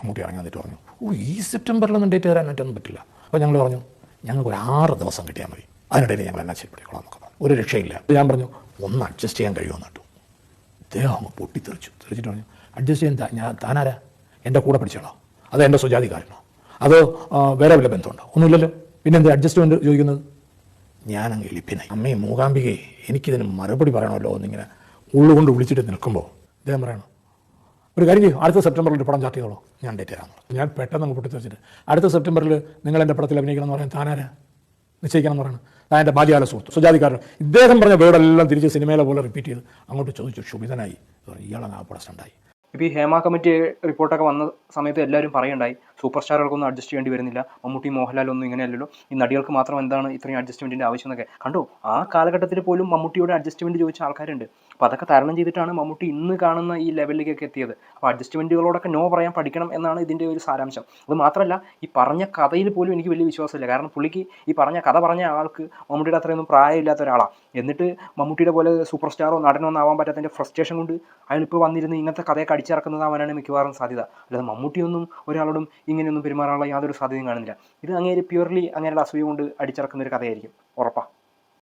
മമ്മൂട്ടി ഇറങ്ങി പറഞ്ഞു ഓ ഈ സെപ്റ്റംബറിലൊന്നും ഡേറ്റ് തരാനായിട്ടൊന്നും പറ്റില്ല. അപ്പോൾ ഞങ്ങൾ പറഞ്ഞു ഞങ്ങൾക്ക് ഒരു ആറ് ദിവസം കിട്ടിയാൽ മതി. അതിനിടയിൽ ഞങ്ങൾ എന്നാ ശരിപ്പെടിക്കോളാം എന്നൊക്കെ പറഞ്ഞു. ഒരു രക്ഷയില്ല. അപ്പോൾ ഞാൻ പറഞ്ഞു ഒന്ന് അഡ്ജസ്റ്റ് ചെയ്യാൻ കഴിയുമെന്ന് കേട്ടു ഇദ്ദേഹം അങ്ങ് പൊട്ടിത്തെറിച്ചു. തെറിച്ചിട്ട് പറഞ്ഞു അഡ്ജസ്റ്റ് ചെയ്യാൻ ഞാൻ താനാരാ? എന്റെ കൂടെ പഠിച്ചാണോ അത് എന്റെ സുജാതിക്കാരനോ അത് വേറെ വല്ല ബന്ധമുണ്ടോ? ഒന്നുമില്ലല്ലോ. പിന്നെ എന്താ അഡ്ജസ്റ്റ്മെന്റ് ചോദിക്കുന്നത്? ഞാനങ്ങ് എളിപ്പിനായി അമ്മയെ മൂകാംബികയെ എനിക്കിതിന് മറുപടി പറയണമല്ലോ എന്നിങ്ങനെ ഉള്ളുകൊണ്ട് വിളിച്ചിട്ട് നിൽക്കുമ്പോൾ ഇദ്ദേഹം പറയണം ഒരു കാര്യം ചെയ്യും. അടുത്ത സെപ്റ്റംബറിൽ ഒരു പടം ചാർട്ട് ചെയ്തോളൂ. ഞാൻ ഡേറ്റ് തരാമെന്ന്. ഞാൻ പെട്ടെന്ന് അങ്ങ് പൊട്ടിത്തെറിച്ചിട്ട് അടുത്ത സെപ്റ്റംബറിൽ നിങ്ങൾ എന്റെ പടത്തിൽ അഭിനയിക്കണം എന്ന് പറയാൻ താനാരാ? നിശ്ചയിക്കണം എന്ന് പറയുന്നത് ഞാൻ എന്റെ ബാല്യകാല സുഹൃത്ത്. സുജാതിക്കാരൻ. ഇദ്ദേഹം പറഞ്ഞ വേർഡെല്ലാം തിരിച്ച് സിനിമയിലെ പോലെ റിപ്പീറ്റ് ചെയ്ത് അങ്ങോട്ട് ചോദിച്ചു. ക്ഷുഭിതനായി. ഇയാളാണ് ആ പടസ്റ്റുണ്ടായി ഇപ്പോൾ ഈ ഹേമ കമ്മിറ്റി റിപ്പോർട്ടൊക്കെ വന്ന സമയത്ത് എല്ലാവരും പറയുണ്ടായി സൂപ്പർ സ്റ്റാറുകൾക്കൊന്നും അഡ്ജസ്റ്റ് ചെയ്യേണ്ടി വരുന്നില്ല. മമ്മൂട്ടി മോഹൻലാലൊന്നും ഇങ്ങനെയല്ലല്ലോ ഈ നടികൾക്ക് മാത്രം എന്താണ് ഇത്രയും അഡ്ജസ്റ്റ്മെന്റിന്റെ ആവശ്യം എന്നൊക്കെ കണ്ടോ? ആ കാലഘട്ടത്തിൽ പോലും മമ്മൂട്ടിയോട് അഡ്ജസ്റ്റ്മെന്റ് ചോദിച്ച ആൾക്കാരുണ്ട്. അപ്പോൾ അതൊക്കെ തരണം ചെയ്തിട്ടാണ് മമ്മൂട്ടി ഇന്ന് കാണുന്ന ഈ ലെവലിലേക്കൊക്കെ എത്തിയത്. അപ്പോൾ അഡ്ജസ്റ്റ്മെന്റുകളോടൊക്കെ നോ പറയാൻ പഠിക്കണം എന്നാണ് ഇതിന്റെ ഒരു സാരാംശം. അത് മാത്രമല്ല ഈ പറഞ്ഞ കഥയിൽ പോലും എനിക്ക് വലിയ വിശ്വാസമില്ല. കാരണം പുള്ളിക്ക് ഈ പറഞ്ഞ കഥ പറഞ്ഞ ആൾക്ക് മമ്മൂട്ടിയുടെ അത്രയൊന്നും പ്രായമില്ലാത്ത ഒരാളാണ് എന്നിട്ട് മമ്മൂട്ടിയുടെ പോലെ സൂപ്പർ സ്റ്റാറോ നടനോ ആവാൻ പറ്റാത്തതിന്റെ ഫ്രസ്ട്രേഷൻ കൊണ്ട് അയാൾ ഇപ്പോൾ വന്നിരുന്ന് ഇങ്ങനത്തെ കഥയൊക്കെ അടിച്ചിറക്കുന്നതാവാനാണ് മിക്കവാറും സാധ്യത. അല്ലാതെ മമ്മൂട്ടിയൊന്നും ഒരാളോടും ഇങ്ങനെയൊന്നും പെരുമാറാനുള്ള യാതൊരു സാധ്യതയും കാണുന്നില്ല. ഇത് അങ്ങേര് പ്യുവർലി അങ്ങനെയുള്ള അസൂയ കൊണ്ട് അടിച്ചിറക്കുന്ന ഒരു കഥയായിരിക്കും. ഉറപ്പാണ്